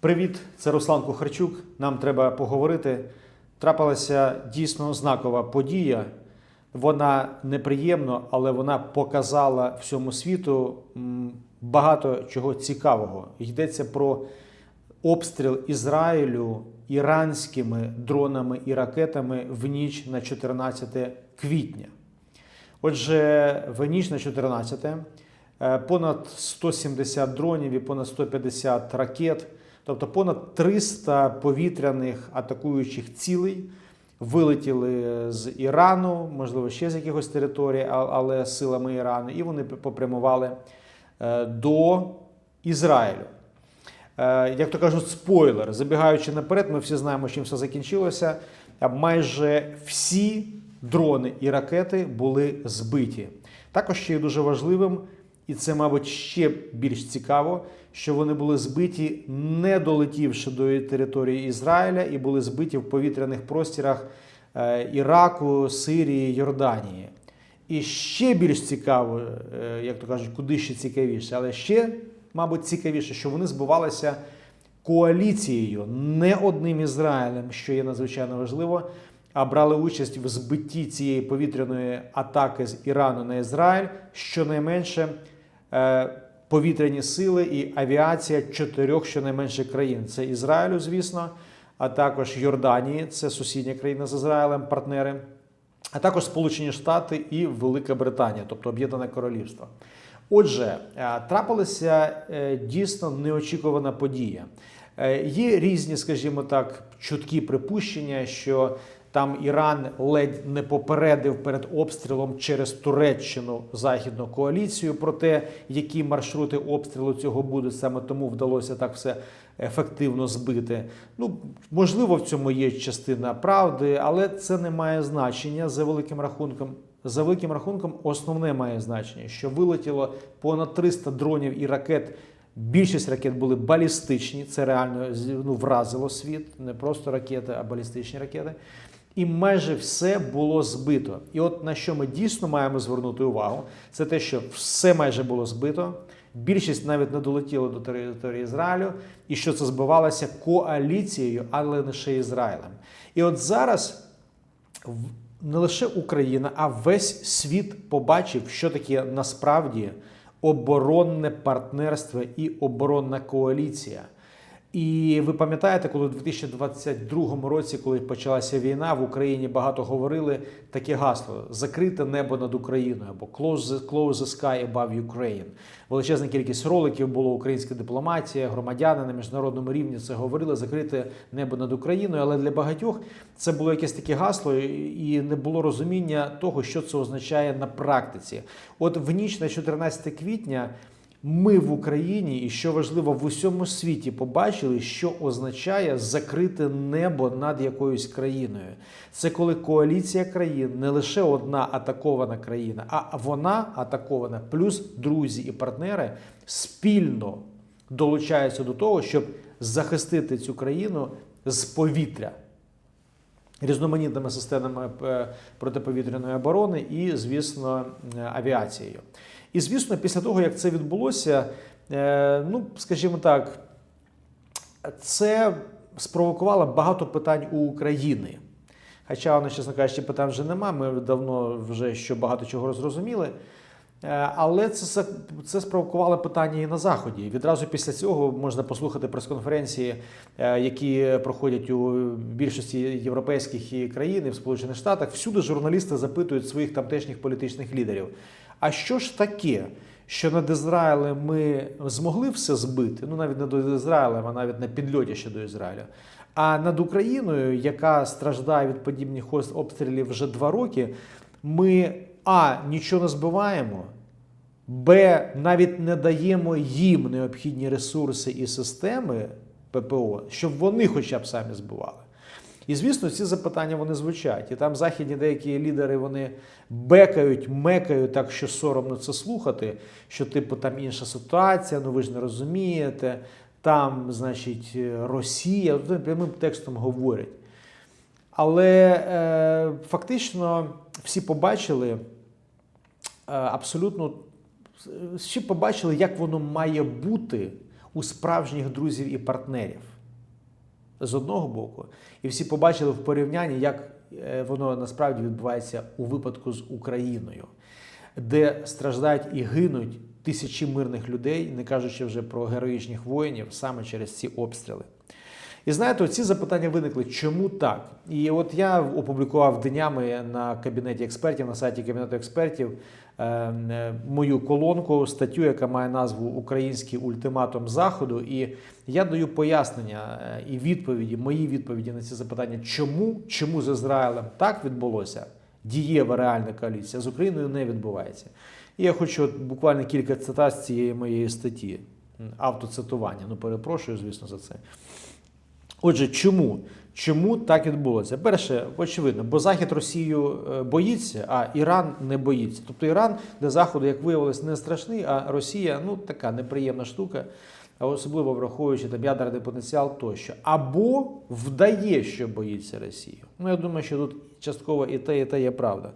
Привіт, це Руслан Кухарчук. Нам треба поговорити. Трапилася дійсно знакова подія. Вона неприємна, але вона показала всьому світу багато чого цікавого. Йдеться про обстріл Ізраїлю іранськими дронами і ракетами в ніч на 14 квітня. Отже, в ніч на 14 е, понад 170 дронів і понад 150 ракет, тобто понад 300 повітряних атакуючих цілей вилетіли з Ірану, можливо, ще з якихось територій, але силами Ірану, і вони попрямували е, до Ізраїлю. Е, Як то кажуть, спойлер. Забігаючи наперед, ми всі знаємо, чим все закінчилося. Майже всі дрони і ракети були збиті. Також ще є дуже важливим, і це, мабуть, ще більш цікаво, що вони були збиті, не долетівши до території Ізраїля, і були збиті в повітряних простірах е, Іраку, Сирії, Йорданії. І ще більш цікаво, е, як то кажуть, куди ще цікавіше, але ще, мабуть, цікавіше, що вони збивалися коаліцією, не одним Ізраїлем, що є надзвичайно важливо, а брали участь в збитті цієї повітряної атаки з Ірану на Ізраїль щонайменше повітряні сили і авіація чотирьох щонайменше країн. Це Ізраїлю, звісно, а також Йорданії, це сусідня країна з Ізраїлем, партнери а також Сполучені Штати і Велика Британія, тобто Об'єднане Королівство. Отже, е, трапилася е, дійсно неочікувана подія. Е, Є різні, скажімо так, чуткі припущення, що там Іран ледь не попередив перед обстрілом через Туреччину західну коаліцію про те, які маршрути обстрілу цього будуть. Саме тому вдалося так все ефективно збити. Ну, можливо, в цьому є частина правди, але це не має значення за великим рахунком. За великим рахунком, основне має значення, що вилетіло понад 300 дронів і ракет. Більшість ракет були балістичні, це реально ну, вразило світ, не просто ракети, а балістичні ракети. І майже все було збито. І от на що ми дійсно маємо звернути увагу, це те, що все майже було збито. Більшість навіть не долетіла до території Ізраїлю, і що це збивалося коаліцією, але лише Ізраїлем. І от зараз не лише Україна, а весь світ побачив, що таке насправді оборонне партнерство і оборонна коаліція. І ви пам'ятаєте, коли у 2022 році, коли почалася війна, в Україні багато говорили таке гасло: закрите небо над Україною або close the, close the sky above Ukraine. Величезна кількість роликів було українська дипломатія, громадяни на міжнародному рівні це говорили: закрите небо над Україною. Але для багатьох це було якесь таке гасло, і не було розуміння того, що це означає на практиці. От в ніч на 14 квітня. Ми в Україні, і що важливо, в усьому світі побачили, що означає закрите небо над якоюсь країною. Це коли коаліція країн, не лише одна атакована країна, а вона атакована, плюс друзі і партнери спільно долучаються до того, щоб захистити цю країну з повітря різноманітними системами е, протиповітряної оборони і, звісно, е, авіацією. І, звісно, після того, як це відбулося, е, ну, скажімо так, це спровокувало багато питань у України. Хоча, воно, чесно кажучи, питань вже нема, ми давно вже що багато чого зрозуміли. Е, Але це, це спровокувало питання і на Заході. Відразу після цього можна послухати прес-конференції, е, які проходять у більшості європейських країн і в Сполучених Штатах. Всюди журналісти запитують своїх тамтешніх політичних лідерів. А що ж таке, що над Ізраїлем ми змогли все збити? Ну навіть не до Ізраїля, а навіть на підльоті ще до Ізраїля. А над Україною, яка страждає від подібних обстрілів вже два роки, ми а нічого не збиваємо. Б. Навіть не даємо їм необхідні ресурси і системи ППО, щоб вони хоча б самі збивали. І звісно, ці запитання вони звучать. І там західні деякі лідери вони бекають, мекають так, що соромно це слухати. Що, типу, там інша ситуація, ну ви ж не розумієте, там, значить, Росія, Вони прямим текстом говорять. Але е, фактично всі побачили е, абсолютно всі побачили, як воно має бути у справжніх друзів і партнерів з одного боку, і всі побачили в порівнянні, як е, воно насправді відбувається у випадку з Україною, де страждають і гинуть тисячі мирних людей, не кажучи вже про героїчних воїнів, саме через ці обстріли. І знаєте, ці запитання виникли, чому так? І от я опублікував днями на кабінеті експертів, на сайті кабінету експертів е, е, мою колонку, статтю, яка має назву Український ультиматум Заходу. І я даю пояснення е, і відповіді, мої відповіді на ці запитання, чому, чому з Ізраїлем так відбулося, дієва реальна коаліція, з Україною не відбувається. І я хочу от буквально кілька цитат з цієї моєї статті, автоцитування. Ну, перепрошую, звісно, за це. Отже, чому? Чому так відбулося? Перше, очевидно, бо Захід Росію е, боїться, а Іран не боїться. Тобто Іран для Заходу, як виявилось, не страшний, а Росія ну така неприємна штука, особливо враховуючи там ядерний потенціал тощо. Або вдає, що боїться Росію. Ну я думаю, що тут частково і те, і те є правда.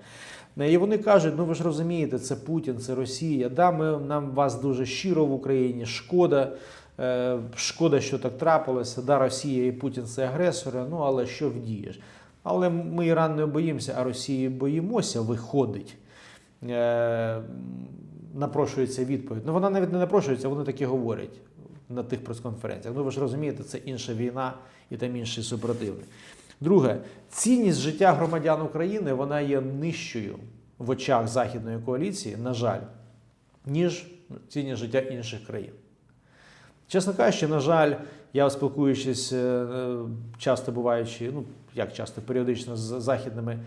І вони кажуть: ну ви ж розумієте, це Путін, це Росія. Да, ми нам вас дуже щиро в Україні, шкода. Е, Шкода, що так трапилося. Да, Росія і Путін це агресори, ну але що вдієш? Але ми Іран не боїмося, а Росії боїмося, виходить. Е, Напрошується відповідь. Ну вона навіть не напрошується, вони такі говорять на тих прес-конференціях. Ну ви ж розумієте, це інша війна і там інший супротивник. Друге, цінність життя громадян України вона є нижчою в очах Західної коаліції, на жаль, ніж цінність життя інших країн. Чесно кажучи, на жаль, я спілкуючись, е, часто буваючи, ну як часто, періодично з західними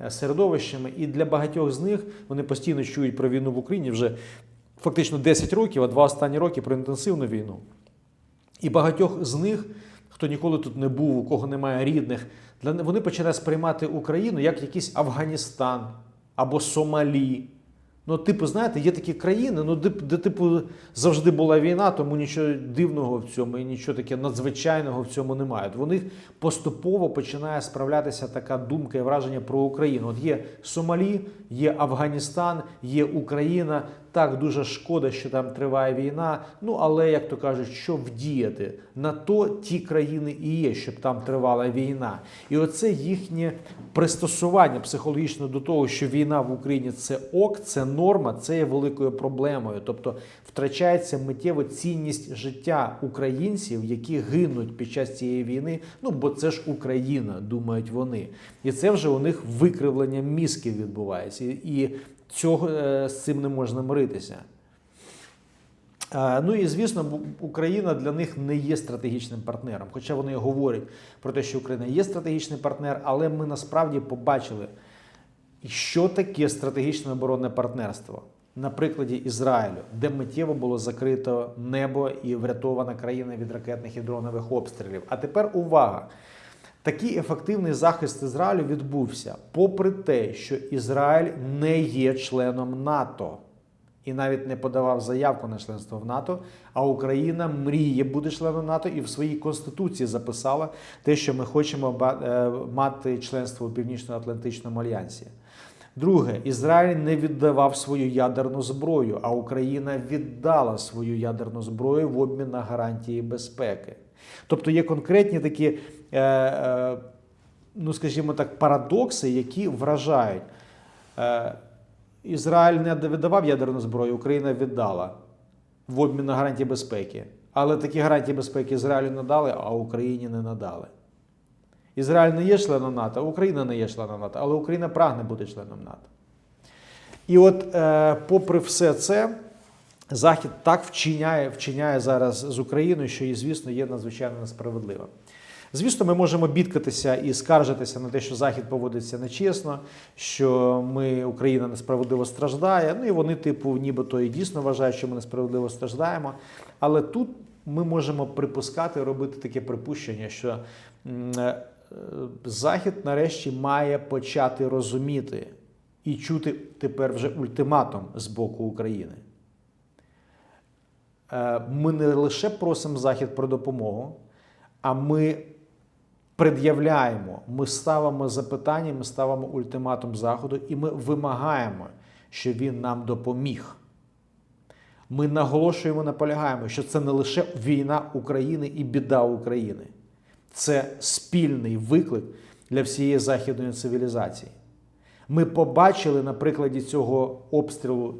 е, середовищами, і для багатьох з них вони постійно чують про війну в Україні вже фактично 10 років, а два останні роки про інтенсивну війну. І багатьох з них, хто ніколи тут не був, у кого немає рідних, вони починають сприймати Україну як якийсь Афганістан або Сомалі. Ну, типу, знаєте, є такі країни, ну, де, де, типу, завжди була війна, тому нічого дивного в цьому і нічого таке надзвичайного в цьому немає. От них поступово починає справлятися така думка і враження про Україну. От є Сомалі, є Афганістан, є Україна. Так, дуже шкода, що там триває війна. Ну але як то кажуть, що вдіяти на то ті країни і є, щоб там тривала війна. І оце їхнє пристосування психологічно до того, що війна в Україні це ок, це норма, це є великою проблемою. Тобто втрачається миттєво цінність життя українців, які гинуть під час цієї війни. Ну бо це ж Україна, думають вони, і це вже у них викривлення мізків відбувається і цього е, з цим не можна миритися. Ну і звісно, Україна для них не є стратегічним партнером. Хоча вони говорять про те, що Україна є стратегічний партнер, але ми насправді побачили, що таке стратегічне оборонне партнерство на прикладі Ізраїлю, де миттєво було закрито небо і врятована країна від ракетних і дронових обстрілів. А тепер увага! Такий ефективний захист Ізраїлю відбувся, попри те, що Ізраїль не є членом НАТО і навіть не подавав заявку на членство в НАТО. А Україна мріє бути членом НАТО і в своїй конституції записала те, що ми хочемо е, мати членство у Північно-Атлантичному альянсі. Друге, Ізраїль не віддавав свою ядерну зброю, а Україна віддала свою ядерну зброю в обмін на гарантії безпеки. Тобто є конкретні такі, е, е, ну скажімо так, парадокси, які вражають. Е, Ізраїль не віддавав ядерну зброю, Україна віддала в обмін на гарантії безпеки. Але такі гарантії безпеки Ізраїлю надали, а Україні не надали. Ізраїль не є членом НАТО, Україна не є членом НАТО, але Україна прагне бути членом НАТО. І от, е, попри все це, Захід так вчиняє вчиняє зараз з Україною, що і, звісно, є надзвичайно несправедливим. Звісно, ми можемо бідкатися і скаржитися на те, що Захід поводиться нечесно, що ми Україна несправедливо страждає. Ну і вони, типу, нібито і дійсно вважають, що ми несправедливо страждаємо. Але тут ми можемо припускати, робити таке припущення, що е, Захід нарешті має почати розуміти і чути тепер вже ультиматум з боку України. Е, ми не лише просимо Захід про допомогу, а ми пред'являємо, ми ставимо запитання, ми ставимо ультиматум Заходу, і ми вимагаємо, щоб він нам допоміг. Ми наголошуємо, наполягаємо, що це не лише війна України і біда України, це спільний виклик для всієї західної цивілізації. Ми побачили на прикладі цього обстрілу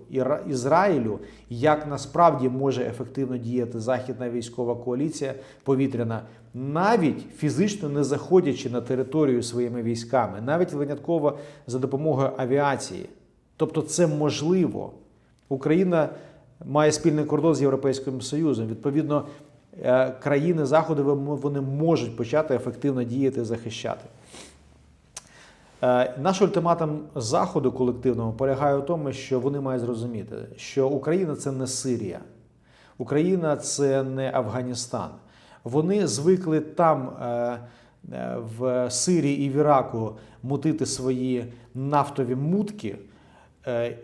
Ізраїлю, як насправді може ефективно діяти західна військова коаліція повітряна, навіть фізично не заходячи на територію своїми військами, навіть винятково за допомогою авіації. Тобто, це можливо. Україна має спільний кордон з Європейським Союзом. Відповідно, е, країни Заходу вони можуть почати ефективно діяти захищати. Е, Наш ультиматум заходу колективного полягає в тому, що вони мають зрозуміти, що Україна це не Сирія, Україна це не Афганістан. Вони звикли там е, е, в Сирії і в Іраку мутити свої нафтові мутки.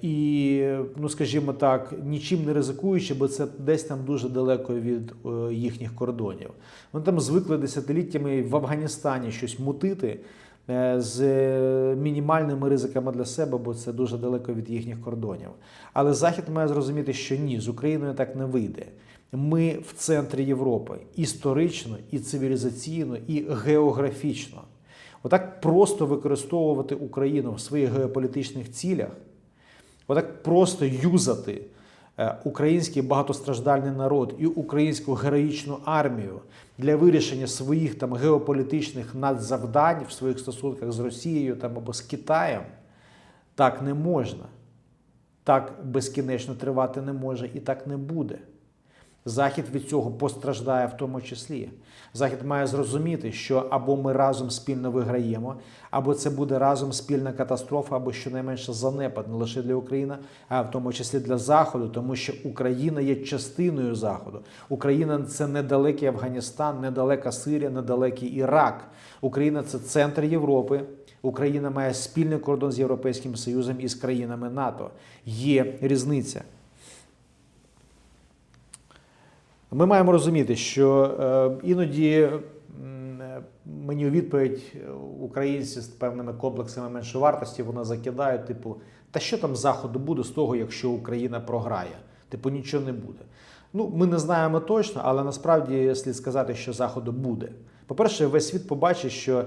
І, ну скажімо так, нічим не ризикуючи, бо це десь там дуже далеко від їхніх кордонів. Вони там звикли десятиліттями в Афганістані щось мутити з е, мінімальними ризиками для себе, бо це дуже далеко від їхніх кордонів. Але Захід має зрозуміти, що ні, з Україною так не вийде. Ми в центрі Європи історично, і цивілізаційно, і географічно. Отак просто використовувати Україну в своїх геополітичних цілях. Отак просто юзати е, український багатостраждальний народ і українську героїчну армію для вирішення своїх там геополітичних надзавдань в своїх стосунках з Росією там або з Китаєм, так не можна. Так безкінечно тривати не може і так не буде. Захід від цього постраждає в тому числі. Захід має зрозуміти, що або ми разом спільно виграємо, або це буде разом спільна катастрофа, або щонайменше занепад не лише для України, а в тому числі для Заходу, тому що Україна є частиною Заходу. Україна це недалекий Афганістан, недалека Сирія, недалекий Ірак. Україна це центр Європи. Україна має спільний кордон з Європейським Союзом і з країнами НАТО. Є різниця. Ми маємо розуміти, що е, іноді е, мені у відповідь українці з певними комплексами меншовартості вони закидають, типу, та що там заходу буде з того, якщо Україна програє? Типу, нічого не буде. Ну, ми не знаємо точно, але насправді слід сказати, що заходу буде. По-перше, весь світ побачить, що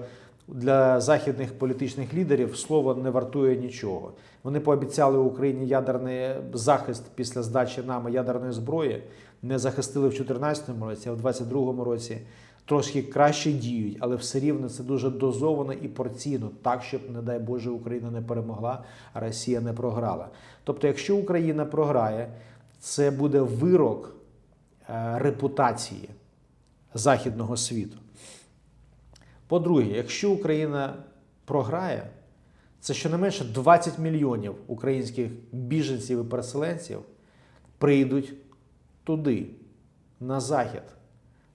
для західних політичних лідерів слово не вартує нічого. Вони пообіцяли Україні ядерний захист після здачі нами ядерної зброї, не захистили в 2014 році, а в 2022 році трошки краще діють, але все рівно це дуже дозовано і порційно, так, щоб, не дай Боже, Україна не перемогла, а Росія не програла. Тобто, якщо Україна програє, це буде вирок е, репутації західного світу. По-друге, якщо Україна програє, це щонайменше 20 мільйонів українських біженців і переселенців прийдуть туди, на захід,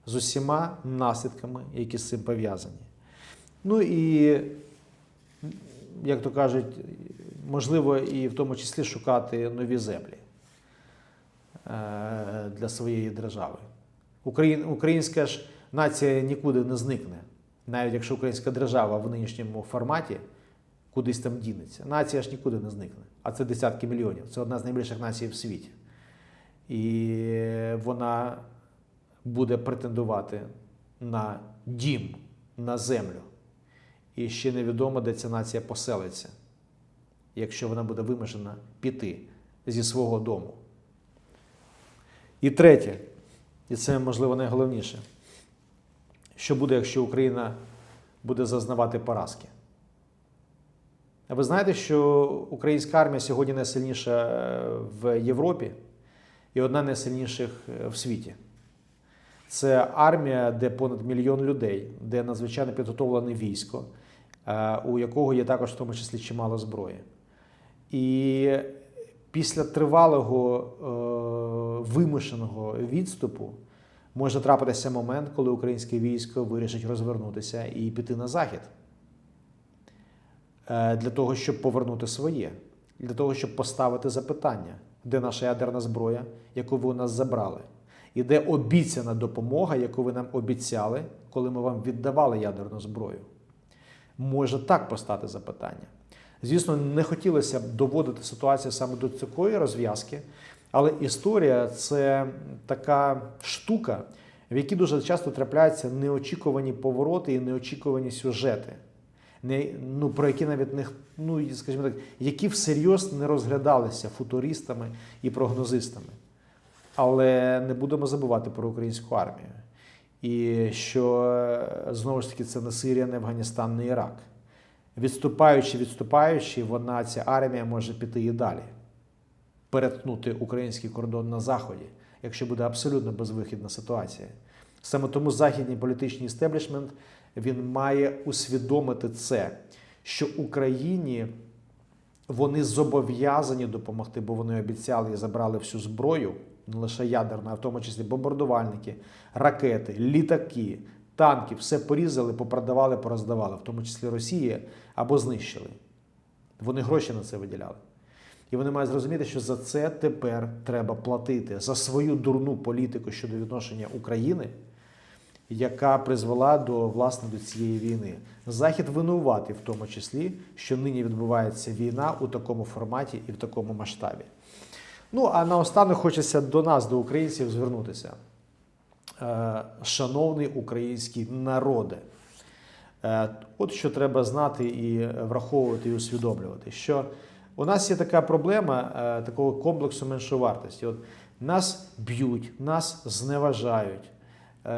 з усіма наслідками, які з цим пов'язані. Ну і, як то кажуть, можливо, і в тому числі шукати нові землі е, для своєї держави. Україн, українська ж нація нікуди не зникне, навіть якщо українська держава в нинішньому форматі кудись там дінеться. Нація ж нікуди не зникне. А це десятки мільйонів. Це одна з найбільших націй в світі. І вона буде претендувати на дім, на землю. І ще невідомо, де ця нація поселиться, якщо вона буде вимушена піти зі свого дому. І третє, і це можливо найголовніше, що буде, якщо Україна буде зазнавати поразки. А ви знаєте, що українська армія сьогодні найсильніша в Європі і одна найсильніших в світі. Це армія, де понад мільйон людей, де надзвичайно підготовлене військо, е, у якого є також в тому числі чимало зброї. І після тривалого е, вимушеного відступу може трапитися момент, коли українське військо вирішить розвернутися і піти на захід Е, для того, щоб повернути своє, для того, щоб поставити запитання, де наша ядерна зброя, яку ви у нас забрали, і де обіцяна допомога, яку ви нам обіцяли, коли ми вам віддавали ядерну зброю. Може так постати запитання. Звісно, не хотілося б доводити ситуацію саме до такої розв'язки, Але історія це така штука, в якій дуже часто трапляються неочікувані повороти і неочікувані сюжети, не, ну, про які навіть не ну, скажімо так, які всерйоз не розглядалися футуристами і прогнозистами. Але не будемо забувати про українську армію. І що е, знову ж таки це не Сирія, не Афганістан, не Ірак. Відступаючи, відступаючи, вона ця армія може піти і далі, перетнути український кордон на заході, якщо буде абсолютно безвихідна ситуація. Саме тому західний політичний істеблішмент він має усвідомити це, що Україні вони зобов'язані допомогти, бо вони обіцяли і забрали всю зброю, не лише ядерну, а в тому числі бомбардувальники, ракети, літаки, танки, все порізали, попродавали, пороздавали, в тому числі Росії, або знищили. Вони гроші на це виділяли. І вони мають зрозуміти, що за це тепер треба платити за свою дурну політику щодо відношення України, яка призвела до власне до цієї війни. Захід винуватий в тому числі, що нині відбувається війна у такому форматі і в такому масштабі. Ну а наостанок хочеться до нас, до українців, звернутися. Е, Шановний український народе, Е, от що треба знати і враховувати і усвідомлювати, що у нас є така проблема е, такого комплексу меншовартості. От нас б'ють, нас зневажають,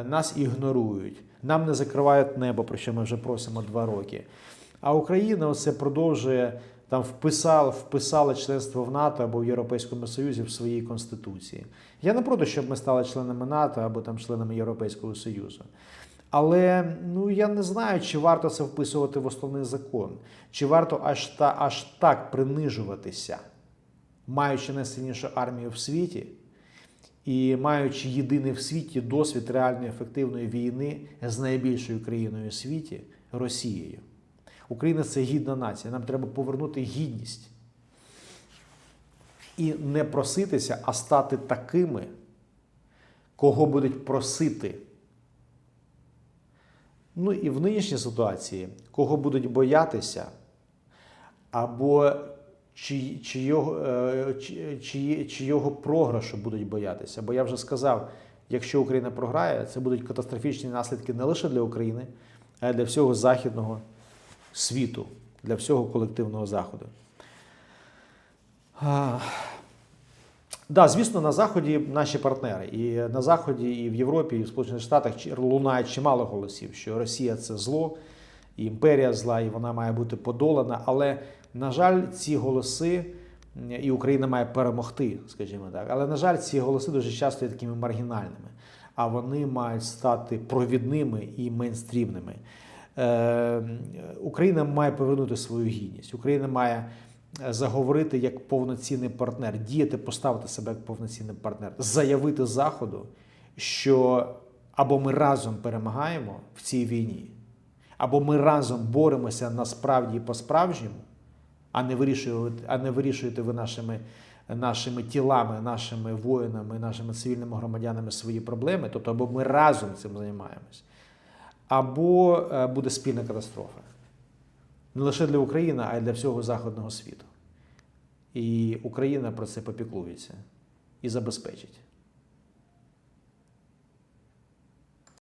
нас ігнорують, нам не закривають небо, про що ми вже просимо два роки. А Україна оце продовжує там вписала, вписала членство в НАТО або в Європейському Союзі в своїй конституції. Я не проти, щоб ми стали членами НАТО або там членами Європейського Союзу. Але ну я не знаю, чи варто це вписувати в основний закон, чи варто аж та аж так принижуватися, маючи найсильнішу армію в світі і маючи єдиний в світі досвід реальної ефективної війни з найбільшою країною у світі Росією. Україна це гідна нація. Нам треба повернути гідність і не проситися, а стати такими, кого будуть просити. Ну і в нинішній ситуації, кого будуть боятися, або чи, чийого, е, чи, чи, чийого програшу будуть боятися. Бо я вже сказав, якщо Україна програє, це будуть катастрофічні наслідки не лише для України, а й для всього західного світу, для всього колективного заходу. Да, звісно, на Заході наші партнери. І на Заході, і в Європі, і в Сполучених Штатах лунає чимало голосів, що Росія це зло, і імперія зла, і вона має бути подолана. Але, на жаль, ці голоси, і Україна має перемогти, скажімо так. Але, на жаль, ці голоси дуже часто є такими маргінальними, а вони мають стати провідними і мейнстрімними. Е, Україна має повернути свою гідність. Україна має е, заговорити як повноцінний партнер, діяти, поставити себе як повноцінний партнер, заявити Заходу, що або ми разом перемагаємо в цій війні, або ми разом боремося насправді і по-справжньому, а не вирішуєте, а не вирішуєте ви нашими, нашими тілами, нашими воїнами, нашими цивільними громадянами свої проблеми, тобто або ми разом цим займаємось, або е, буде спільна катастрофа. Не лише для України, а й для всього західного світу. І Україна про це попіклується і забезпечить.